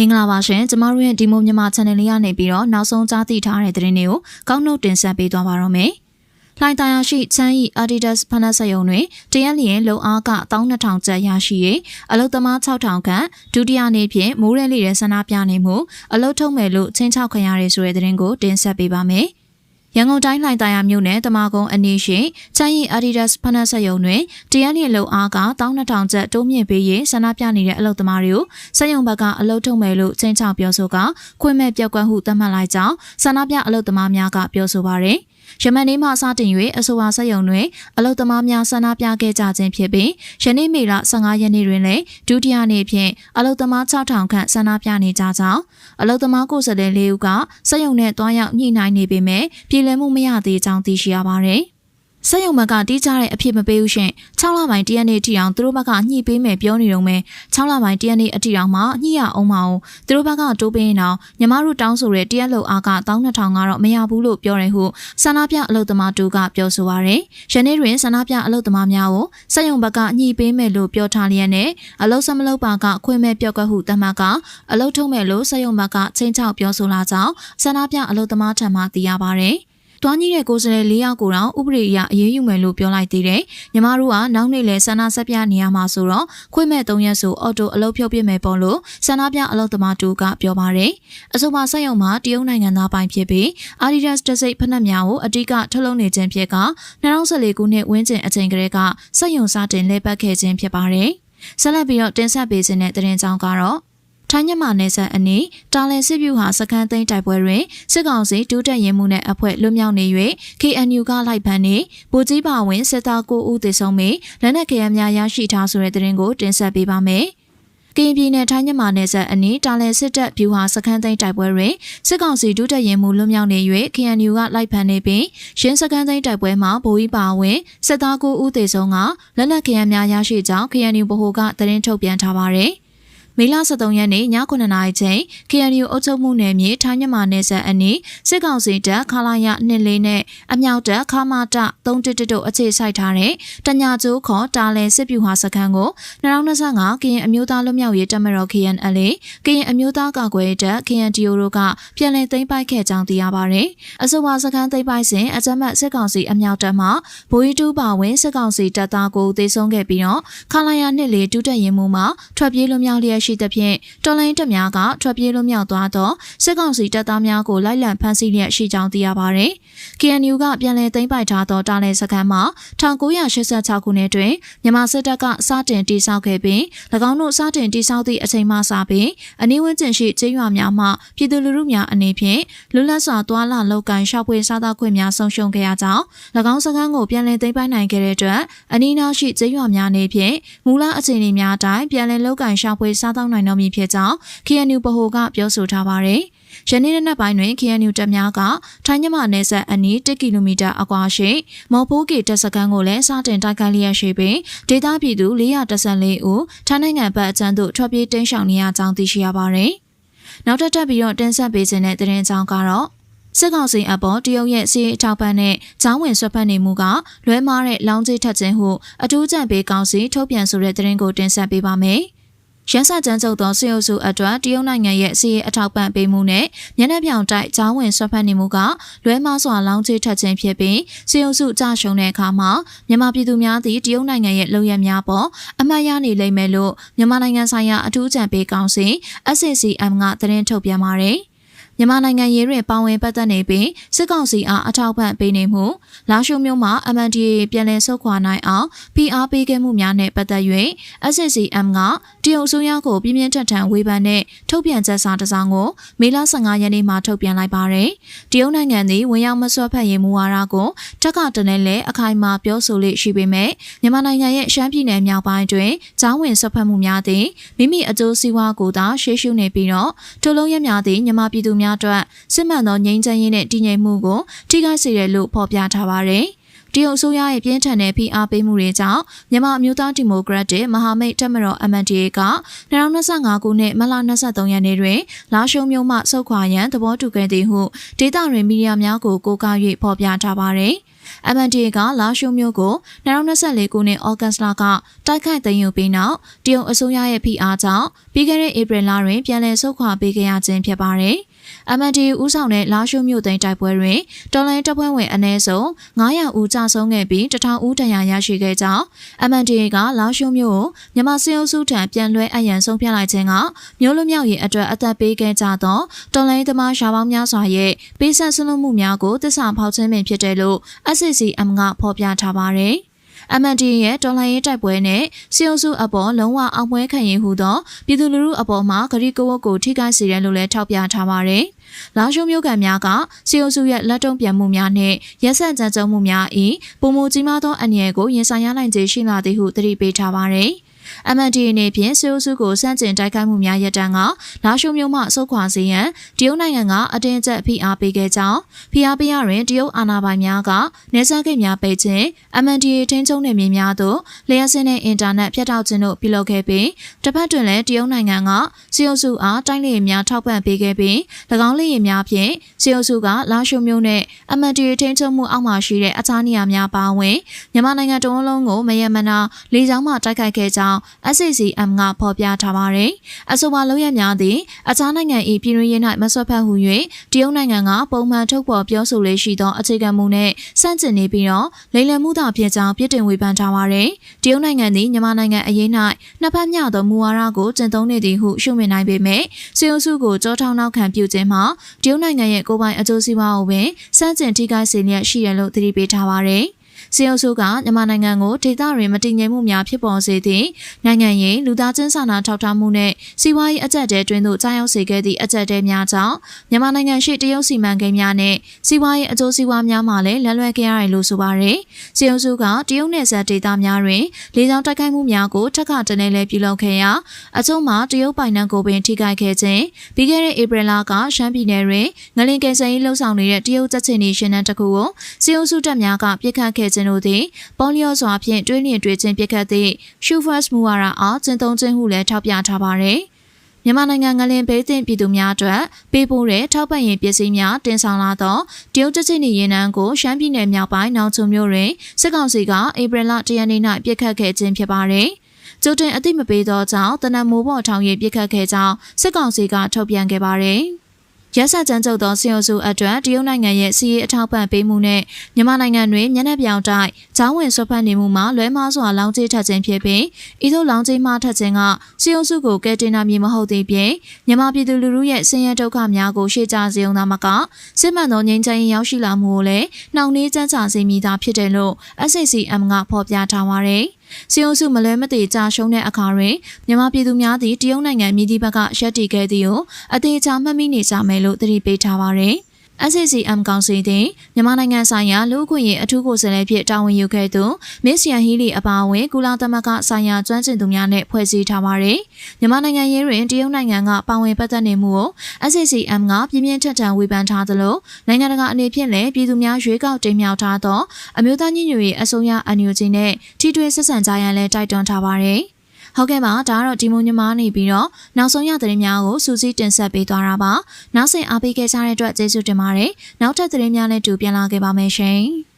မင်္ဂလာပါရှင်ကျမတို့ရဲ့ဒီမိုမြန်မာ channel လေးကနေပြီးတော့နောက်ဆုံးကြားသိထားတဲ့သတင်းတွေကိုကောက်နှုတ်တင်ဆက်ပေးသွားပါတော့မယ်။လှိုင်တရားရှိချမ်းဤ Adidas ဖနက်စယုံတွင်တရက်လျင်လုံအားက12000ကျပ်ရရှိ၍အလုသမား6000ခန့်ဒုတိယနေ့ဖြင့်မိုးရဲလီရဲဆန္ဒပြနေမှုအလုထုံးမယ်လို့ချင်းချောက်ခံရတဲ့ဆိုတဲ့သတင်းကိုတင်ဆက်ပေးပါမယ်။ ရန်ကုန်တိုင်းလှိုင်သာယာမြို့နယ်တမာကုန်းအနီးရှိချမ်းရီ Adidas ဖနက်ဆက်ယုံတွင်တရားလျင်လုံအားက12000ကျပ်တိုးမြင့်ပေးရေးဆန္ဒပြနေတဲ့အလုပ်သမားတွေကိုစက်ယုံဘက်ကအလုပ်ထုတ်မယ်လို့ချင်းချောက်ပြောဆိုကခွင့်မဲ့ပြက်ကွက်ဟုသတ်မှတ်လိုက်ကြောင်းဆန္ဒပြအလုပ်သမားများကပြောဆိုပါရယ် ယမန်နေ့မှစတင်၍အဆိုပါဆက်ယုံတွင်အလုသမားများဆန္ဒပြခဲ့ကြခြင်းဖြစ်ပြီးယနေ့မေလ15ရက်နေ့တွင်လည်းဒုတိယနေ့ဖြင့်အလုသမား6000ခန့်ဆန္ဒပြနေကြကြောင်းအလုသမားကိုယ်စားလှယ်လေးဦးကဆက်ယုံနဲ့တွားရောက်ညှိနှိုင်းနေပေမဲ့ပြည်လည်မှုမရသေးကြောင်းသိရှိရပါတယ်။ ဆက်ယုံဘက်ကတီးကြတဲ့အဖြစ်မပေးဘူးရှင်6လပိုင်းတရက်နေ့ထိအောင်သူတို့ဘက်ကညှိပေးမယ်ပြောနေတော့မယ်6လပိုင်းတရက်နေ့အထိအောင်မှညှိရအောင်မအောင်သူတို့ဘက်ကတိုးပေးရင်တော့ညီမတို့တောင်းဆိုတဲ့တရက်လောက်အားက12000ကတော့မရဘူးလို့ပြောတယ်ဟုဆန္ဒပြအလုပ်သမားတို့ကပြောဆိုပါရယ်ယနေ့တွင်ဆန္ဒပြအလုပ်သမားများကိုဆက်ယုံဘက်ကညှိပေးမယ်လို့ပြောထားလျက်နဲ့အလုပ်စမလုပ်ပါကခွင့်မဲ့ပြောက်ကဟုတမတ်ကအလုပ်ထုံးမယ်လို့ဆက်ယုံဘက်ကချင်းချောက်ပြောဆိုလာကြောင်းဆန္ဒပြအလုပ်သမားထံမှသိရပါရယ် တွားကြီးတဲ့ကိုယ်စားလှယ်၄ယောက်ကိုတော့ဥပဒေအရအရေးယူမယ်လို့ပြောလိုက်သေးတယ်။ညီမတို့ကနောက်နေ့လဲဆန္ဒဆက်ပြနေရမှာဆိုတော့ခွင့်မဲ့၃ရက်ဆိုအော်တိုအလုပ်ဖြုတ်ပြမယ်ပေါ့လို့ဆန္ဒပြအလုပ်သမားတူကပြောပါတယ်။အဆိုပါဆက်ယုံမှာတရုတ်နိုင်ငံသားပိုင်းဖြစ်ပြီး Adidas တစိတ်ဖက်နှက်များကိုအတိကထုတ်လုပ်နေခြင်းဖြစ်က2014ခုနှစ်ဝန်းကျင်အချိန်ကလေးကဆက်ယုံစတင်လဲပတ်ခဲ့ခြင်းဖြစ်ပါတယ်။ဆက်လက်ပြီးတော့တင်ဆက်ပေးခြင်းတဲ့သတင်းကြောင်းကတော့ ထိုင်းမြန်မာနယ်စပ်အနီးတာလန်စစ်ဗျူဟာစခန်းသိမ်းတိုက်ပွဲတွင်စစ်ကောင်စီဒုတက်ရင်မှုနဲ့အဖွဲ့လွတ်မြောက်နေ၍ KNU ကလိုက်ဖမ်းနေဗိုလ်ကြီးပါဝင်စစ်သား9ဦးသေဆုံးပြီးလက်နက်ခဲယမ်းများရရှိထားဆိုတဲ့သတင်းကိုတင်ဆက်ပေးပါမယ်။ကရင်ပြည်နယ်ထိုင်းမြန်မာနယ်စပ်အနီးတာလန်စစ်တပ်ဗျူဟာစခန်းသိမ်းတိုက်ပွဲတွင်စစ်ကောင်စီဒုတက်ရင်မှုလွတ်မြောက်နေ၍ KNU ကလိုက်ဖမ်းနေပြီးရှင်းစခန်းသိမ်းတိုက်ပွဲမှာဗိုလ်ကြီးပါဝင်စစ်သား9ဦးသေဆုံးကလက်နက်ခဲယမ်းများရရှိကြောင်း KNU ဗဟိုကသတင်းထုတ်ပြန်ထားပါတယ်။ မေလ23ရက်နေ့ည9:00နာရီချိန် KNU အုပ်ချုပ်မှုနယ်မြေထိုင်းမြန်မာနယ်စပ်အနီးစစ်ကောင်စီတပ်ခလာရ24နဲ့အမြောက်တပ်ခမာတ311တို့အခြေစိုက်ထားတဲ့တညာကျိုးခေါ်တာလန်စစ်ဗျူဟာစခန်းကို2025ကရင်အမျိုးသားလွတ်မြောက်ရေးတပ်မတော် KNLA ကရင်အမျိုးသားကာကွယ်ရေးတပ် KNDO တို့ကပြန်လည်သိမ်းပိုက်ခဲ့ကြောင်းသိရပါတယ်။အဆိုပါစခန်းသိမ်းပိုက်စဉ်အကြမ်းဖက်စစ်ကောင်စီအမြောက်တပ်မှဗိုလ်ကြီးတူပါဝင်စစ်ကောင်စီတပ်သားကိုသေဆုံးခဲ့ပြီးတော့ခလာရ24တူတက်ရင်မှုမှထွက်ပြေးလွတ်မြောက်လျက်ရှိသဖြင့်တော်လိုင်းတပ်များကထွက်ပြေးလွတ်မြောက်သွားသောစစ်ကောင်စီတပ်သားများကိုလိုက်လံဖမ်းဆီးလျက်ရှိကြောင်းသိရပါဗျ။ KNU ကပြန်လည်သိမ်းပိုက်ထားသောတာလန်စခန်းမှာ1986ခုနှစ်တွင်မြန်မာစစ်တပ်ကစတင်တည်ဆောက်ခဲ့ပြီး၎င်းတို့စတင်တည်ဆောက်သည့်အချိန်မှစပြီးအနီးဝန်းကျင်ရှိကျေးရွာများမှပြည်သူလူထုများအနေဖြင့်လွတ်လပ်စွာသွာလာလောက်ကန်ရှောက်ပွေစားသောက်ခွင့်များဆုံးရှုံးခဲ့ရကြောင်း၎င်းစခန်းကိုပြန်လည်သိမ်းပိုက်နိုင်ခဲ့တဲ့အတွက်အနီးနားရှိကျေးရွာများနေဖြင့်မူလအခြေအနေများအတိုင်းပြန်လည်လောက်ကန်ရှောက်ပွေစားသောက်နိုင်တော့မည်ဖြစ်ကြောင်း KNU ဗဟိုကပြောဆိုထားပါတယ်။ယနေ့နေ့ပိုင်းတွင် KNU တပ်များကထိုင်းမြန်မာနယ်စပ်အနီး1ကီလိုမီတာအကွာရှိမော်ဖိုးကီတပ်စခန်းကိုလည်းစတင်တိုက်ခိုက်လျက်ရှိပြီးဒေသပြည်သူ414ဦးထိုင်းနိုင်ငံဘက်အကျန်းသို့ထွက်ပြေးတိမ်းရှောင်နေရကြောင်းသိရှိရပါတယ်။နောက်ထပ်တက်ပြီးတော့တင်ဆက်ပေးခြင်းတဲ့သတင်းကြောင်းကတော့စစ်ကောင်စီအပေါ်တရုတ်ရဲ့စီးအထောက်ပံ့နဲ့ဂျောင်းဝင်ဆွတ်ဖက်နေမှုကလွဲမားတဲ့လောင်းကြီးထက်ခြင်းဟုအထူးကြံပေးကောင်စီထုတ်ပြန်ဆိုတဲ့သတင်းကိုတင်ဆက်ပေးပါမယ်။ ရန်စကြမ်းကြုတ်သောစေအုပ်စုအတွက်တရုတ်နိုင်ငံရဲ့စီးရဲအထောက်ပံ့ပေးမှုနဲ့မျက်နှာပြောင်တိုက်ချောင်းဝင်ဆွတ်ဖက်နေမှုကလွဲမားစွာလောင်းချထက်ခြင်းဖြစ်ပြီးစေအုပ်စုကြရှုံတဲ့အခါမှာမြန်မာပြည်သူများသည်တရုတ်နိုင်ငံရဲ့လုပ်ရများပေါ်အမှတ်ရနေလိမ့်မယ်လို့မြန်မာနိုင်ငံဆိုင်ရာအထူးအကြံပေးကောင်စီ SCCM ကသတင်းထုတ်ပြန်ပါတယ်။ မြန်မာနိုင်ငံရေးတွင်ပါဝင်ပတ်သက်နေပြီးစစ်ကောင်စီအားအထောက်ပံ့ပေးနေမှုလာရှိုးမြို့မှာ MNDAA ပြည်လည်ဆုတ်ခွာနိုင်အောင် PR ပေးခဲ့မှုများနဲ့ပတ်သက်၍ SCCM ကတရုတ်အစိုးရကိုပြင်းပြင်းထန်ထန်ဝေဖန်တဲ့ထုတ်ပြန်ချက်စာတစ်စောင်ကိုမေလ15ရက်နေ့မှာထုတ်ပြန်လိုက်ပါတယ်။တရုတ်နိုင်ငံသည်ဝင်ရောက်မဆွတ်ဖက်ရေးမူဝါဒကိုတက်ကတနဲ့လည်းအခိုင်အမာပြောဆိုလေရှိပေမဲ့မြန်မာနိုင်ငံရဲ့ရှမ်းပြည်နယ်မြောက်ပိုင်းတွင်ကျောင်းဝင်ဆွတ်ဖက်မှုများသည်မိမိအကျိုးစီးပွားကိုသာရှေ့ရှုနေပြီးတော့ထိုလုံးရများသည်မြန်မာပြည်သူများအတွက်စစ်မှန်သောငြိမ်းချမ်းရေးနဲ့တည်ငြိမ်မှုကိုထိခိုက်စေတယ်လို့ဖော်ပြထားပါတယ်။တရုတ်အစိုးရရဲ့ပြင်းထန်တဲ့ဖိအားပေးမှုတွေကြောင့်မြန်မာအမျိုးသားဒီမိုကရက်တစ်မဟာမိတ်တပ်မတော် MNDAA က2025ခုနှစ်မလ23ရက်နေ့တွင်လာရှုံမြို့မှဆုတ်ခွာရန်သဘောတူခဲ့သည်ဟုဒေသတွင်မီဒီယာများကိုကိုးကား၍ဖော်ပြထားပါသည်။ MNDAA ကလာရှုံမျိုးကို2024ခုနှစ်ဩဂတ်လကတိုက်ခိုက်သိမ်းယူပြီးနောက်တရုတ်အစိုးရရဲ့ဖိအားကြောင့်ပြီးခဲ့တဲ့ဧပြီလတွင်ပြန်လည်ဆုတ်ခွာပေးခဲ့ရခြင်းဖြစ်ပါတယ်။ MND ဦးဆောင်တဲ့လာရှုမြို့သိမ်းတိုက်ပွဲတွင်တော်လိုင်းတပ်ဖွဲ့ဝင်အနည်းဆုံး900ဦးကြာဆုံးခဲ့ပြီး1000ဦးဒဏ်ရာရရှိခဲ့ကြောင်း MND ကလာရှုမြို့ကိုမြန်မာစစ်အုပ်စုထံပြန်လွှဲအပ်ရန်ဆုံးဖြတ်လိုက်ခြင်းကမျိုးလွမြောက်ရေးအတွက်အသက်ပေးခဲ့ကြသောတော်လိုင်းသမားရှားပေါင်းများစွာရဲ့ပေးဆက်ဆွလို့မှုများကိုတစ္ဆာဖောက်ခြင်းပင်ဖြစ်တယ်လို့ SCCM ကဖော်ပြထားပါတယ်။ MND ရဲ့တော်လှန်ရေးတိုက်ပွဲနဲ့စီအုပ်စုအပေါ်လုံးဝအောင်ပွဲခံရင်ဟူသောပြည်သူလူထုအပေါ်မှာဂရိကဝတ်ကိုထိခိုက်စေတယ်လို့လည်းထောက်ပြထားပါတယ်။လာရှုမျိုးကံများကစီအုပ်စုရဲ့လက်တုံ့ပြန်မှုများနဲ့ရက်ဆက်ကြမ်းကြုတ်မှုများ၏ပုံမူကြီးမားသောအန္တရာယ်ကိုရင်ဆိုင်ရနိုင်ခြေရှိလာသည်ဟုသတိပေးထားပါတယ်။ MND အနေဖြင့်စစ်အုပ်စုကိုစန့်ကျင်တိုက်ခိုက်မှုများရပ်တန်းကလာရှုမျိုးမှဆုတ်ခွာစေရန်တရုတ်နိုင်ငံကအတင်းအကျပ်ဖိအားပေးခဲ့ကြောင်းဖိအားပေးရတွင်တရုတ်အာဏာပိုင်များကနေဆက်ကိတ်များပိတ်ခြင်း MND ထိန်းချုပ်နယ်မြေများသို့လျှက်စင်းတဲ့အင်တာနက်ဖြတ်တောက်ခြင်းတို့ပြုလုပ်ခဲ့ပြီးတစ်ဖက်တွင်လည်းတရုတ်နိုင်ငံကစစ်အုပ်စုအားတိုင်းလေများထောက်ပံ့ပေးခဲ့ပြီး၎င်းလေယာဉ်များဖြင့်စစ်အုပ်စုကလာရှုမျိုးနဲ့ MND ထိန်းချုပ်မှုအောက်မှာရှိတဲ့အခြားနေရာများပါဝင်မြန်မာနိုင်ငံတဝန်းလုံးကိုမယမနာလေကြောင်းမှတိုက်ခိုက်ခဲ့ကြောင်း SCCM ကဖော်ပြထားပါတယ်။အဆိုပါလုံရများသည့်အခြားနိုင်ငံ၏ပြည်တွင်းရေး၌မဆွတ်ဖက်ဟု၍တရုတ်နိုင်ငံကပုံမှန်ထုတ်ဖော်ပြောဆိုလေးရှိသောအခြေခံမူနဲ့စန့်ကျင်နေပြီးတော့လိမ်လည်မှုသာဖြစ်ကြောင်းပြစ်တင်ဝေဖန်ထားပါတယ်။တရုတ်နိုင်ငံသည်မြန်မာနိုင်ငံအရေး၌နှစ်ဖက်မျှသောမူဝါဒကိုကျင့်သုံးနေသည်ဟုရှုမြင်နိုင်ပေမဲ့စီအိုစုကိုကြောထောင်နောက်ခံပြုခြင်းမှာတရုတ်နိုင်ငံရဲ့ကိုယ်ပိုင်အကျိုးစီးပွားကိုပင်စန့်ကျင်ထိခိုက်စေလျက်ရှိရလို့သတိပေးထားပါတယ်။ စီအုပ်စုကမြန်မာနိုင်ငံကိုဒေသတွင်မတည်ငြိမ်မှုများဖြစ်ပေါ်စေသည့်နိုင်ငံရေးလူသားချင်းစာနာထောက်ထားမှုနဲ့စီးပွားရေးအကျပ်တဲတွင်သို့ကြားရောက်စေခဲ့သည့်အကျပ်တဲများကြောင့်မြန်မာနိုင်ငံရှိတရုတ်စီမံကိန်းများနဲ့စီးပွားရေးအကျိုးစီးပွားများမှလည်းလန်လွဲခဲ့ရတယ်လို့ဆိုပါရယ်စီအုပ်စုကတရုတ်နယ်စပ်ဒေသများတွင်လေကြောင်းတိုက်ခိုက်မှုများကိုထက်ခတလဲလဲပြုလုပ်ခဲ့ရာအကျုံးမှာတရုတ်ပိုင်နံကိုပင်ထိခိုက်ခဲ့ခြင်းပြီးခဲ့တဲ့ဧပြီလကရှမ်းပြည်နယ်တွင်ငလင်ကယ်ဆယ်ရေးလှုပ်ဆောင်နေတဲ့တရုတ်တပ်ချင်းနေရှင်နန်းတစ်ခုကိုစီအုပ်စုတပ်များကပြစ်ခတ်ခဲ့ခြင်းတို့သည်ပေါ်လျော့စွာဖြင့်တွင်းလျင်တွေ့ခြင်းပြစ်ခတ်သည့်ရှူဖတ်မူဝါဒအားကျင့်သုံးခြင်းဟုလည်းထောက်ပြထားပါတယ်။မြန်မာနိုင်ငံငလင်ဘေးသင့်ပြည်သူများအတွက်ပေးပို့တဲ့ထောက်ပံ့ရေးပစ္စည်းများတင်ဆောင်လာသောတရုတ်တချစ်နေရင်နန်းကိုရှမ်းပြည်နယ်မြောက်ပိုင်းနောင်ချုံမြို့တွင်စစ်ကောင်စီကဧပြီလ၁ရက်နေ့၌ပြစ်ခတ်ခဲ့ခြင်းဖြစ်ပါတယ်။ကျိုးတင်အသိမပေးသောကြောင့်တနက်မိုးပေါ်ထောင်ရေးပြစ်ခတ်ခဲ့ကြောင်းစစ်ကောင်စီကထုတ်ပြန်ခဲ့ပါတယ်။ ရက်ဆက်ကြမ်းကြုတ်သောစီအိုစုအတွက်တရုတ်နိုင်ငံရဲ့စီးရေးအထောက်ပံ့ပေးမှုနဲ့မြန်မာနိုင်ငံတွင်မျက်နှာပြောင်တိုက်ဂျောင်းဝင်ဆွဖက်နေမှုမှာလွဲမားစွာလောင်ကျေးထက်ခြင်းဖြစ်ပြီးဤသို့လောင်ကျေးမှထက်ခြင်းကစီအိုစုကိုကဲတင်နာမည်မဟုတ်သေးပြင်မြန်မာပြည်သူလူထုရဲ့ဆင်းရဲဒုက္ခများကိုရှေ့ကြစေုံသာမကစစ်မှန်သောငြိမ်းချမ်းရေးရောက်ရှိလာမှုကိုလည်းနှောင့်နှေးကြမ်းကြာစေမိတာဖြစ်တယ်လို့ SCCM ကဖော်ပြထားပါတယ်။ စီယုံစုမလဲမသေးကြာရှုံးတဲ့အခါတွင်မြန်မာပြည်သူများသည်တရုတ်နိုင်ငံမြည်သည့်ဘက်ကရက်တီခဲ့သည်ကိုအသေးချာမှတ်မိနေကြမယ်လို့သတိပေးထားပါရယ်။ SCCM ကောင်စီသည်မြန်မာနိုင်ငံဆိုင်ရာလူ့အခွင့်အရေးအထူးကိုယ်စားလှယ်ဖြစ်တာဝန်ယူခဲ့သူမစ္စယန်ဟီလီအပါအဝင်ကုလသမဂ္ဂဆိုင်ရာကျွမ်းကျင်သူများနဲ့ဖွဲ့စည်းထားပါတယ်။မြန်မာနိုင်ငံရေးတွင်တရုတ်နိုင်ငံကပါဝင်ပတ်သက်နေမှုကို SCCM ကပြင်းပြင်းထန်ထန်ဝေဖန်ထားသလိုနိုင်ငံတကာအနေဖြင့်လည်းပြည်သူများရွေးကောက်တင်မြှောက်ထားသောအမျိုးသားညီညွတ်ရေးအစိုးရ NUG နဲ့ထိတွေ့ဆက်ဆံကြရန်လည်းတိုက်တွန်းထားပါတယ်။ ဟုတ်ကဲ့ပါဒါကတော့ဒီမိုညမနေပြီးတော့နောက်ဆုံးရသတင်းများကိုစူးစီးတင်ဆက်ပေးသွားတာပါနောက်ဆက်အားပေးခဲ့ကြတဲ့အတွက်ကျေးဇူးတင်ပါတယ်နောက်ထပ်သတင်းများလည်းတူပြန်လာခဲ့ပါမယ်ရှင်